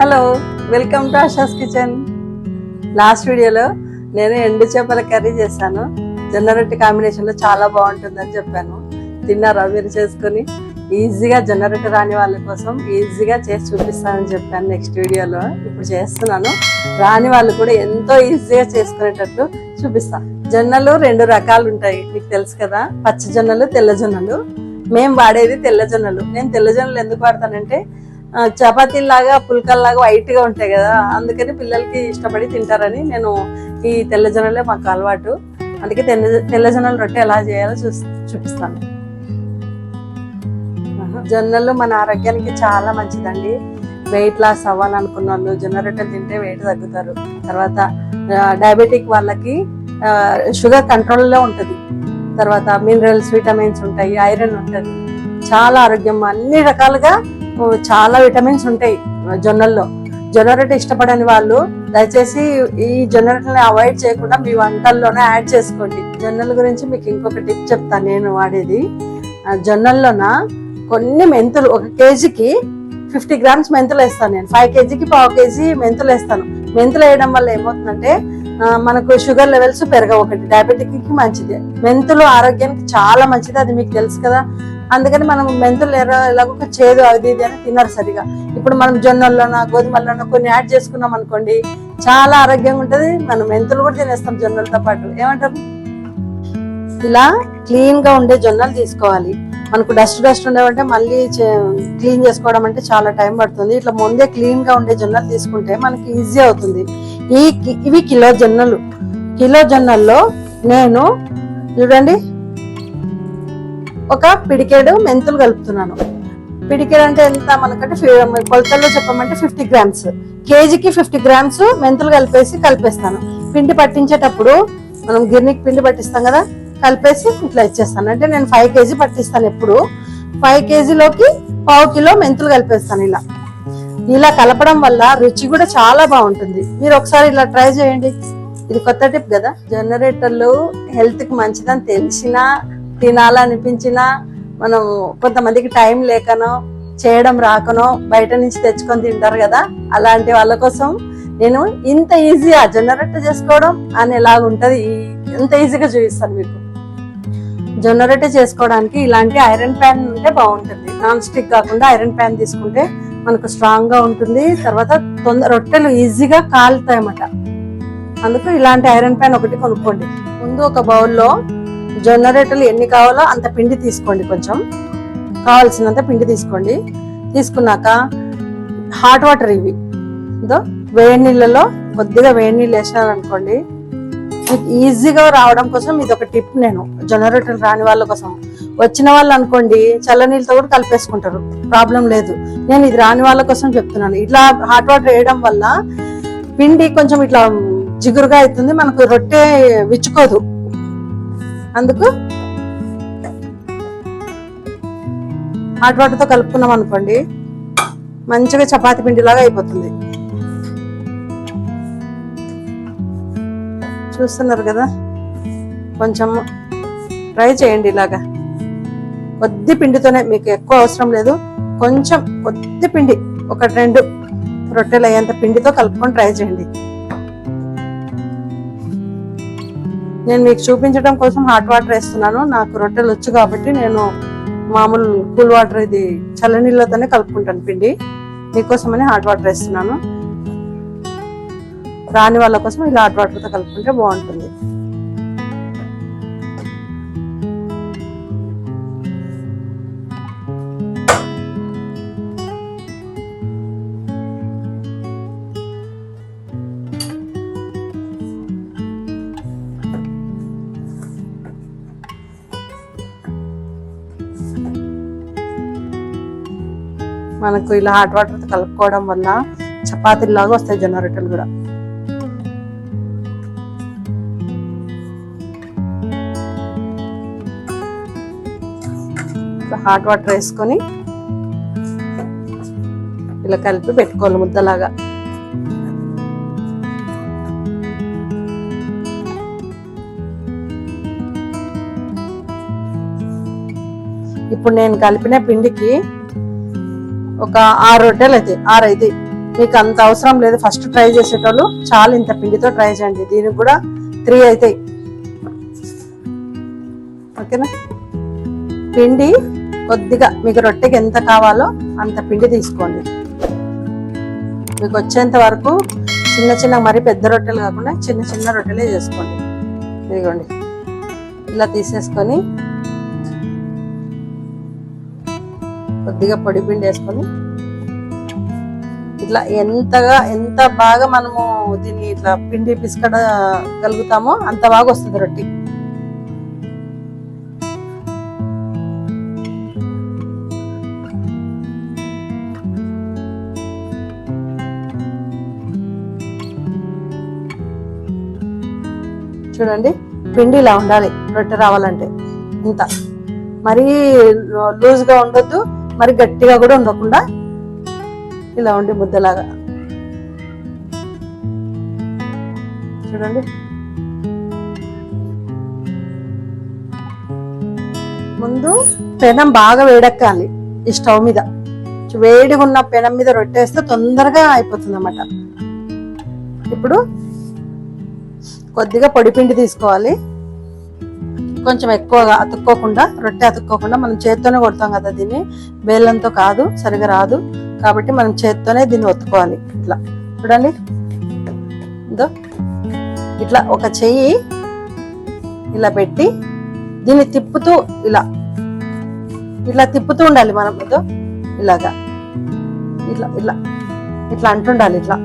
Hello welcome to Asha's kitchen last వీడియోలో నేను ఎండు చేపల కర్రీ చేశాను. జొన్న రొట్టె కాంబినేషన్లో చాలా బాగుంటుందని చెప్పాను. తిన్నారా మీరు చేసుకొని? ఈజీగా జొన్న రొట్టె రాని వాళ్ళ కోసం ఈజీగా చేసి చూపిస్తానని చెప్పాను నెక్స్ట్ వీడియోలో. ఇప్పుడు చేస్తున్నాను. రాని వాళ్ళు కూడా ఎంతో ఈజీగా చేసుకునేటట్టు చూపిస్తాను జొన్నలు రెండు రకాలు ఉంటాయి మీకు తెలుసు కదా పచ్చ జొన్నలు తెల్ల జొన్నలు. మేము వాడేది తెల్ల జొన్నలు. నేను తెల్ల జొన్నలు ఎందుకు వాడతానంటే చపాతీలాగా పుల్కల్లాగా వైట్గా ఉంటాయి కదా అందుకని పిల్లలకి ఇష్టపడి తింటారని నేను ఈ తెల్లజొన్నలే మాకు అలవాటు. అందుకే తెల్ల తెల్లజొన్నల రొట్టె ఎలా చేయాలో చూ చూపిస్తాను. జొన్నలు మన ఆరోగ్యానికి చాలా మంచిదండి. వెయిట్ లాస్ అవ్వాలనుకున్న వాళ్ళు జొన్న రొట్టెలు తింటే వెయిట్ తగ్గుతారు. తర్వాత డయాబెటిక్ వాళ్ళకి షుగర్ కంట్రోల్లో ఉంటుంది. తర్వాత మినరల్స్ విటమిన్స్ ఉంటాయి ఐరన్ ఉంటుంది. చాలా ఆరోగ్యం అన్ని రకాలుగా చాలా విటమిన్స్ ఉంటాయి జొన్నల్లో. జొన్న రొట్టె ఇష్టపడని వాళ్ళు దయచేసి ఈ జొన్న రొట్టెని అవాయిడ్ చేయకుండా మీ వంటల్లోనే యాడ్ చేసుకోండి. జొన్నల గురించి మీకు ఇంకొక టిప్ చెప్తాను నేను వాడేది. ఆ, జొన్నల్లోన కొన్ని మెంతులు ఒక కేజీకి ఫిఫ్టీ గ్రామ్స్ మెంతులు వేస్తాను నేను. ఫైవ్ కేజీకి పావు కేజీ మెంతులు వేస్తాను. మెంతులు వేయడం వల్ల ఏమవుతుందంటే మనకు షుగర్ లెవెల్స్ పెరగవు ఒకటి. డయాబెటిక్కి మంచిది. మెంతులు ఆరోగ్యానికి చాలా మంచిది. అది మీకు తెలుసు కదా. అందుకని మనం మెంతులు ఎర్ర ఎలాగో చేదు అది ఇది అని తినరు సరిగా. ఇప్పుడు మనం జొన్నల్లోన గోధుమల్లోన కొన్ని యాడ్ చేసుకున్నాం అనుకోండి చాలా ఆరోగ్యంగా ఉంటుంది. మనం మెంతులు కూడా తినేస్తాం జొన్నలతో పాటు. ఏమంటారు? ఇలా క్లీన్గా ఉండే జొన్నలు తీసుకోవాలి. మనకు డస్ట్ డస్ట్ ఉండేవంటే మళ్ళీ క్లీన్ చేసుకోవడం అంటే చాలా టైం పడుతుంది. ఇట్లా ముందే క్లీన్గా ఉండే జొన్నలు తీసుకుంటే మనకి ఈజీ అవుతుంది. ఈ కి- ఇవి కిలో జొన్నలు. కిలో జొన్నల్లో నేను చూడండి ఒక పిడికేడు మెంతులు కలుపుతున్నాను. పిడికేడు అంటే ఎంత? మనకంటే కొలతల్లో చెప్పమంటే ఫిఫ్టీ గ్రామ్స్. కేజీకి ఫిఫ్టీ గ్రామ్స్ మెంతులు కలిపేసి కలిపేస్తాను. పిండి పట్టించేటప్పుడు మనం గిర్నికి పిండి పట్టిస్తాం కదా కలిపేసి ఇట్లా ఇచ్చేస్తాను. అంటే నేను ఫైవ్ కేజీ పట్టిస్తాను ఎప్పుడు. ఫైవ్ కేజీలోకి పావు కిలో మెంతులు కలిపేస్తాను ఇలా. ఇలా కలపడం వల్ల రుచి కూడా చాలా బాగుంటుంది. మీరు ఒకసారి ఇలా ట్రై చేయండి. ఇది కొత్త టిప్ కదా. జనరేటర్లు హెల్త్కి మంచిదని తెలిసినా తినాలనిపించినా మనం కొంతమందికి టైం లేకనో చేయడం రాకనో బయట నుంచి తెచ్చుకొని తింటారు కదా అలాంటి వాళ్ళ కోసం నేను ఇంత ఈజీగా ఆ జొన్న రొట్టె చేసుకోవడం అని ఎలాగుంటుంది ఇంత ఎంత ఈజీగా చూపిస్తాను మీకు. జొన్న రొట్టె చేసుకోవడానికి ఇలాంటి ఐరన్ ప్యాన్ ఉంటే బాగుంటుంది. నాన్ స్టిక్ కాకుండా ఐరన్ ప్యాన్ తీసుకుంటే మనకు స్ట్రాంగ్గా ఉంటుంది. తర్వాత తొందర రొట్టెలు ఈజీగా కాలుతాయి అన్నమాట అందుకు ఇలాంటి ఐరన్ ప్యాన్ ఒకటి కొనుక్కోండి. ముందు ఒక బౌల్లో జొన్న రొట్టెలు ఎన్ని కావాలో అంత పిండి తీసుకోండి కొంచెం. కావాల్సినంత పిండి తీసుకోండి. తీసుకున్నాక హాట్ వాటర్ ఇవి. ఇదో వేడి నీళ్ళలో కొద్దిగా వేడి నీళ్ళు వేసారనుకోండి. మీకు ఈజీగా రావడం కోసం ఇది ఒక టిప్ నేను. జొన్న రొట్టెలు రాని వాళ్ళ కోసం. వచ్చిన వాళ్ళు అనుకోండి చల్ల నీళ్ళతో కూడా కలిపేసుకుంటారు. ప్రాబ్లం లేదు. నేను ఇది రాని వాళ్ళ కోసం చెప్తున్నాను. ఇట్లా హాట్ వాటర్ వేయడం వల్ల పిండి కొంచెం ఇట్లా జిగురుగా అవుతుంది మనకు రొట్టె విచ్చుకోదు. అందుకు హాట్ వాటర్తో కలుపుకున్నాం అనుకోండి మంచిగా చపాతి పిండిలాగా అయిపోతుంది. చూస్తున్నారు కదా? కొంచెం ట్రై చేయండి ఇలాగా. కొద్ది పిండితోనే మీకు ఎక్కువ అవసరం లేదు. కొంచెం కొద్ది పిండి ఒక రెండు రొట్టెలు అయ్యేంత పిండితో కలుపుకొని ట్రై చేయండి. నేను మీకు చూపించడం కోసం హాట్ వాటర్ వేస్తున్నాను. నాకు రొట్టెలు వచ్చు కాబట్టి నేను మామూలు కూల్ వాటర్ ఇది చల్లనీళ్ళతోనే కలుపుకుంటాను పిండి. మీకోసమని హాట్ వాటర్ వేస్తున్నాను. రాని వాళ్ళ కోసం ఇలా హాట్ వాటర్తో కలుపుకుంటే బాగుంటుంది. మనకు ఇలా హాట్ వాటర్ కలుపుకోవడం వల్ల చపాతీలాగా వస్తాయి జొన్న రొట్టెలు కూడా. హాట్ వాటర్ వేసుకొని ఇలా కలిపి పెట్టుకోవాలి ముద్దలాగా. ఇప్పుడు నేను కలిపిన పిండికి ఒక ఆరు రొట్టెలు అయితే ఆరు అయితే మీకు అంత అవసరం లేదు. ఫస్ట్ ట్రై చేసేటోళ్ళు చాలు ఇంత పిండితో ట్రై చేయండి. దీనికి కూడా త్రీ అవుతాయి ఓకేనా పిండి కొద్దిగా మీకు రొట్టెకి ఎంత కావాలో అంత పిండి తీసుకోండి. మీకు వచ్చేంత వరకు చిన్న చిన్న మరి పెద్ద రొట్టెలు కాకుండా చిన్న చిన్న రొట్టెలే చేసుకోండి. ఇదిగోండి. ఇలా తీసేసుకొని కొద్దిగా పొడి పిండి వేసుకొని ఇట్లా ఎంతగా ఎంత బాగా మనము దీన్ని ఇట్లా పిండి పిసుకడ గలుగుతామో అంత బాగా వస్తుంది రొట్టి. చూడండి పిండి ఇలా ఉండాలి. రొట్టె రావాలంటే. ఇంత. మరీ లూజ్గా ఉండొద్దు. మరి గట్టిగా కూడా ఉండకుండా ఇలా ఉండి ముద్దలాగా. చూడండి. ముందు పెనం బాగా వేడెక్కాలి ఈ స్టవ్ మీద. వేడిగా ఉన్న పెనం మీద రొట్టేస్తే తొందరగా అయిపోతుంది అన్నమాట ఇప్పుడు కొద్దిగా పొడిపిండి తీసుకోవాలి. కొంచెం ఎక్కువగా అతుక్కోకుండా రొట్టె అతుక్కోకుండా మనం చేత్తోనే కొడతాం కదా దీన్ని. బేలంతో కాదు సరిగా రాదు. కాబట్టి మనం చేత్తోనే దీన్ని ఒత్తుకోవాలి. ఇట్లా. చూడండి. ఇదో. ఇట్లా ఒక చెయ్యి ఇలా పెట్టి దీన్ని తిప్పుతూ ఇలా. ఇట్లా తిప్పుతూ ఉండాలి మనం ఇదో. ఇలాగా. ఇట్లా ఇట్లా. ఇట్లా అంటుండాలి ఇట్లా.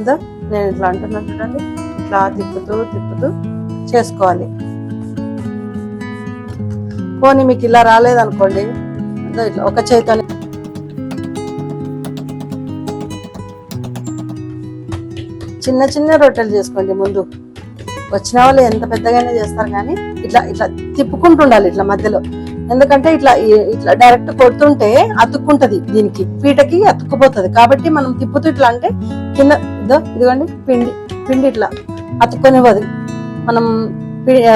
ఇదో. నేను ఇట్లా అంటున్నాను చూడండి. ఇట్లా తిప్పుతూ తిప్పుతూ చేసుకోవాలి. పోనీ మీకు ఇలా రాలేదనుకోండి ఇట్లా ఒక చేతితో చిన్న చిన్న రొట్టెలు చేసుకోండి ముందు. వచ్చిన వాళ్ళు ఎంత పెద్దగానే చేస్తారు కానీ ఇట్లా ఇట్లా తిప్పుకుంటుండాలి ఇట్లా మధ్యలో. ఎందుకంటే ఇట్లా ఇట్లా డైరెక్ట్ కొడుతుంటే అతుక్కుంటది దీనికి పీటకి అతుక్కుపోతుంది. కాబట్టి మనం తిప్పుతూ ఇట్లా అంటే కింద ఇదో ఇదిగోండి పిండి పిండి ఇట్లా అతుక్కొనివ్వదు. మనం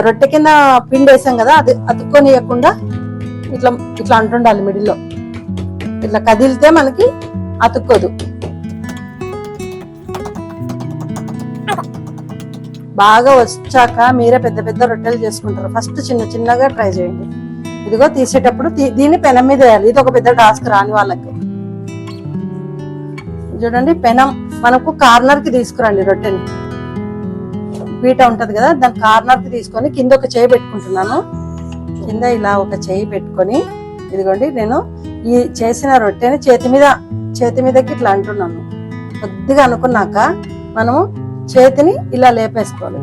రొట్టె కింద పిండి వేసాం కదా అది అతుక్కొనియకుండా ఇట్లా ఇట్లా అంటుండాలి మిడిల్లో. ఇట్లా కదిలితే మనకి అతుక్కోదు. బాగా వచ్చాక మీరే పెద్ద పెద్ద రొట్టెలు చేసుకుంటారు. ఫస్ట్ చిన్న చిన్నగా ట్రై చేయండి. ఇదిగో తీసేటప్పుడు దీన్ని పెనం మీద వేయాలి. ఇది ఒక పెద్ద టాస్క్ రాని వాళ్ళకి. చూడండి పెనం మనకు కార్నర్కి తీసుకురండి రొట్టెని. పీట ఉంటది కదా దాని కార్నర్ తీసుకొని కింద ఒక చేయి పెట్టుకుంటున్నాను. కింద ఇలా ఒక చేయి పెట్టుకొని ఇదిగోండి నేను ఈ చేసిన రొట్టెని చేతి మీద చేతి మీదకి ఇట్లా అంటున్నాను. కొద్దిగా అనుకున్నాక మనము చేతిని ఇలా లేపేసుకోవాలి.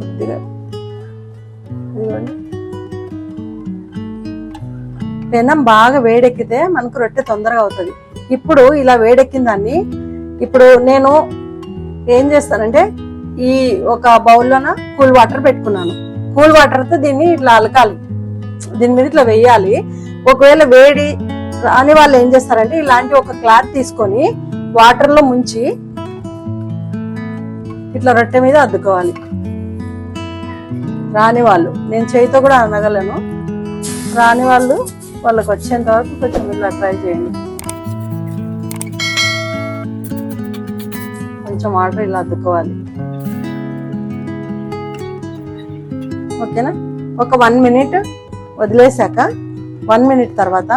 కొద్దిగా. ఇదిగోండి. పెనం బాగా వేడెక్కితే మనకు రొట్టె తొందరగా అవుతుంది. ఇప్పుడు ఇలా వేడెక్కిన దాన్ని ఇప్పుడు నేను ఏం చేస్తానంటే ఈ ఒక బౌల్లోన కూల్ వాటర్ పెట్టుకున్నాను. కూల్ వాటర్తో దీన్ని ఇట్లా అలకాలి. దీని మీద ఇట్లా వేయాలి. ఒకవేళ వేడి రాని వాళ్ళు ఏం చేస్తారంటే ఇలాంటి ఒక క్లాత్ తీసుకొని వాటర్లో ముంచి ఇట్లా రొట్టె మీద అద్దుకోవాలి. రాని వాళ్ళు. నేను చేయితో కూడా అనగలను. రాని వాళ్ళు వాళ్ళకి వచ్చేంత వరకు కొంచెం ఇలా ట్రై చేయండి. కొంచెం వాటర్ ఇలా అద్దుకోవాలి ఓకేనా? ఒక వన్ మినిట్ వదిలేసాక వన్ మినిట్ తర్వాత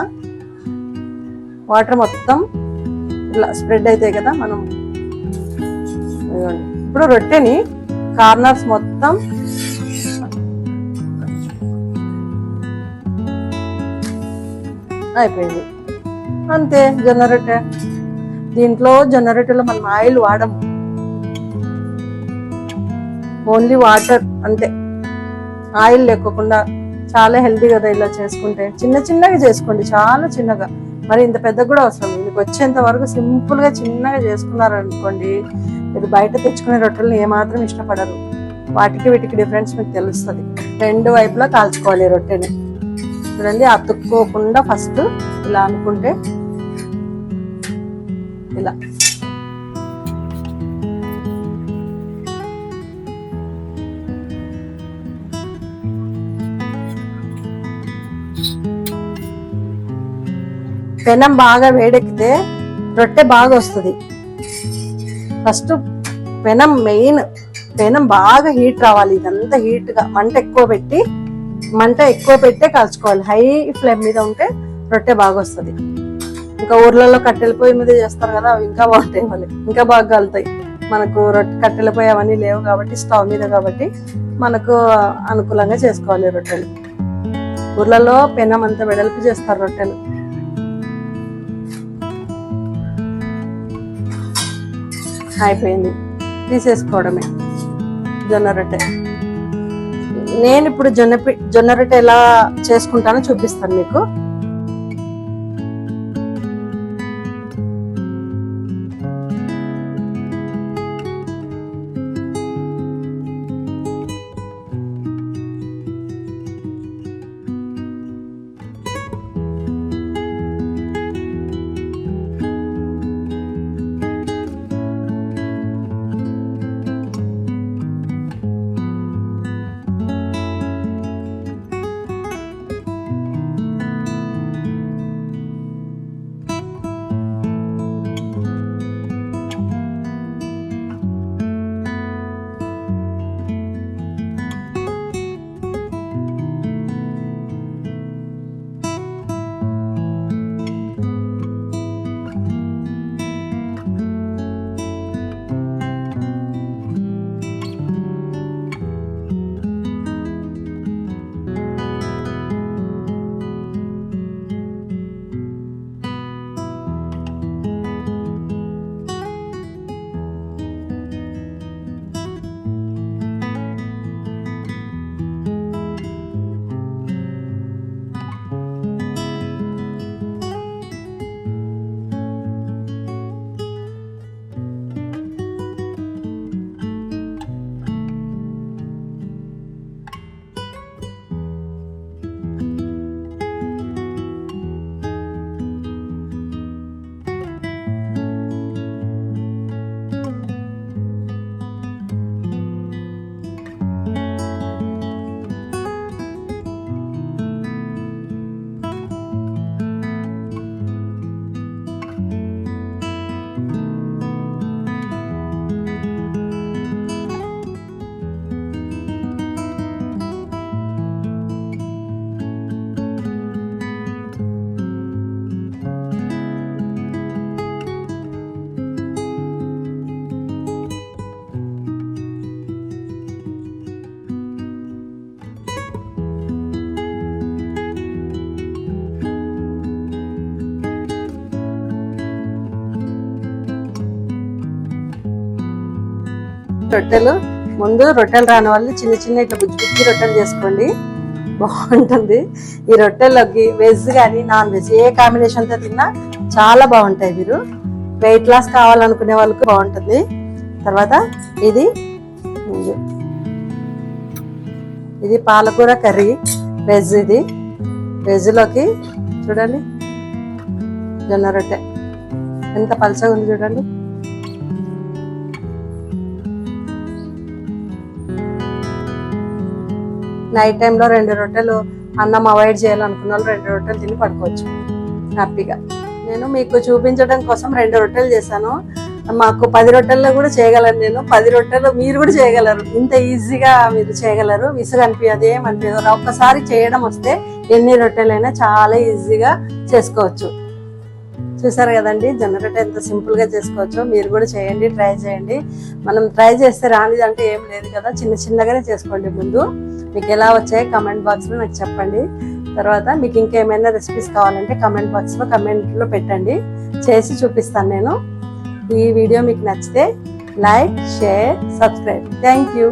వాటర్ మొత్తం ఇలా స్ప్రెడ్ అవుతాయి కదా మనం ఇప్పుడు రొట్టెని కార్నర్స్ మొత్తం అయిపోయింది. అంతే జొన్న రొట్టె. దీంట్లో జొన్న రొట్టెలో మనం ఆయిల్ వాడము. ఓన్లీ వాటర్ అంతే. ఆయిల్ లేకోకుండా చాలా హెల్తీ కదా ఇలా చేసుకుంటే. చిన్న చిన్నగా చేసుకోండి చాలా చిన్నగా. మరి ఇంత పెద్ద కూడా అవసరం మీకు వచ్చేంత వరకు సింపుల్గా చిన్నగా చేసుకున్నారు అనుకోండి మీరు బయట తెచ్చుకునే రొట్టెలను ఏమాత్రం ఇష్టపడరు. వాటికి వీటికి డిఫరెన్స్ మీకు తెలుస్తుంది. రెండు వైపులా కాల్చుకోవాలి రొట్టెని. చూడండి అతుక్కోకుండా ఫస్ట్ ఇలా అనుకుంటే ఇలా. పెనం బాగా వేడెక్కితే రొట్టె బాగా వస్తుంది. ఫస్ట్ పెనం మెయిన్ పెనం బాగా హీట్ రావాలి ఇదంతా హీట్గా మంట ఎక్కువ పెట్టి మంట ఎక్కువ పెట్టే కాల్చుకోవాలి. హై ఫ్లేమ్ మీద ఉంటే రొట్టె బాగా వస్తుంది. ఇంకా ఊర్లలో కట్టెల పొయ్యి మీద చేస్తారు కదా అవి ఇంకా బాగుంటాయి మళ్ళీ. ఇంకా బాగా కలుతాయి. మనకు రొట్టె కట్టెల పొయ్యి అవన్నీ లేవు కాబట్టి స్టవ్ మీద కాబట్టి మనకు అనుకూలంగా చేసుకోవాలి రొట్టెలు. ఊర్లలో పెనం అంతా వెడల్పు చేస్తారు రొట్టెలు. అయిపోయింది. తీసేసుకోవడమే. జొన్న రొట్టె. నేను ఇప్పుడు జొన్న జొన్న రొట్టె ఎలా చేసుకుంటానో చూపిస్తాను మీకు. రొట్టెలు. ముందు రొట్టెలు రాని వాళ్ళు చిన్న చిన్న ఇట్లా బుజ్జి బుజ్జి రొట్టెలు చేసుకోండి. బాగుంటుంది. ఈ రొట్టెల్లోకి వెజ్ కానీ నాన్ వెజ్ ఏ కాంబినేషన్తో తిన్నా చాలా బాగుంటాయి మీరు. వెయిట్ లాస్ కావాలనుకునే వాళ్ళకి బాగుంటుంది. తర్వాత ఇది ఇది- పాలకూర కర్రీ. వెజ్ ఇది. వెజ్లోకి చూడండి. జొన్న రొట్టె. ఎంత పలచగా ఉంది చూడండి. నైట్ టైంలో రెండు రొట్టెలు అన్నం అవాయిడ్ చేయాలనుకున్న వాళ్ళు రెండు రొట్టెలు తిని పడుకోవచ్చు. హ్యాపీగా. నేను మీకు చూపించడం కోసం రెండు రొట్టెలు చేశాను. మాకు పది రొట్టెల్లో కూడా చేయగలను నేను. పది రొట్టెలు మీరు కూడా చేయగలరు. ఇంత ఈజీగా మీరు చేయగలరు. విసుగు అనిపించదు ఏమనిపించదు ఒక్కసారి చేయడం వస్తే ఎన్ని రొట్టెలైనా చాలా ఈజీగా చేసుకోవచ్చు. చూసారు కదండి జనరేట్ ఎంత సింపుల్గా చేసుకోవచ్చో మీరు కూడా చేయండి ట్రై చేయండి. మనం ట్రై చేస్తే రానిది అంటే ఏం లేదు కదా చిన్న చిన్నగానే చేసుకోండి ముందు. మీకు ఎలా వచ్చాయో కమెంట్ బాక్స్లో నాకు చెప్పండి. తర్వాత మీకు ఇంకేమైనా రెసిపీస్ కావాలంటే కమెంట్ బాక్స్లో కమెంట్లో పెట్టండి. చేసి చూపిస్తాను నేను. ఈ వీడియో మీకు నచ్చితే like share subscribe thank you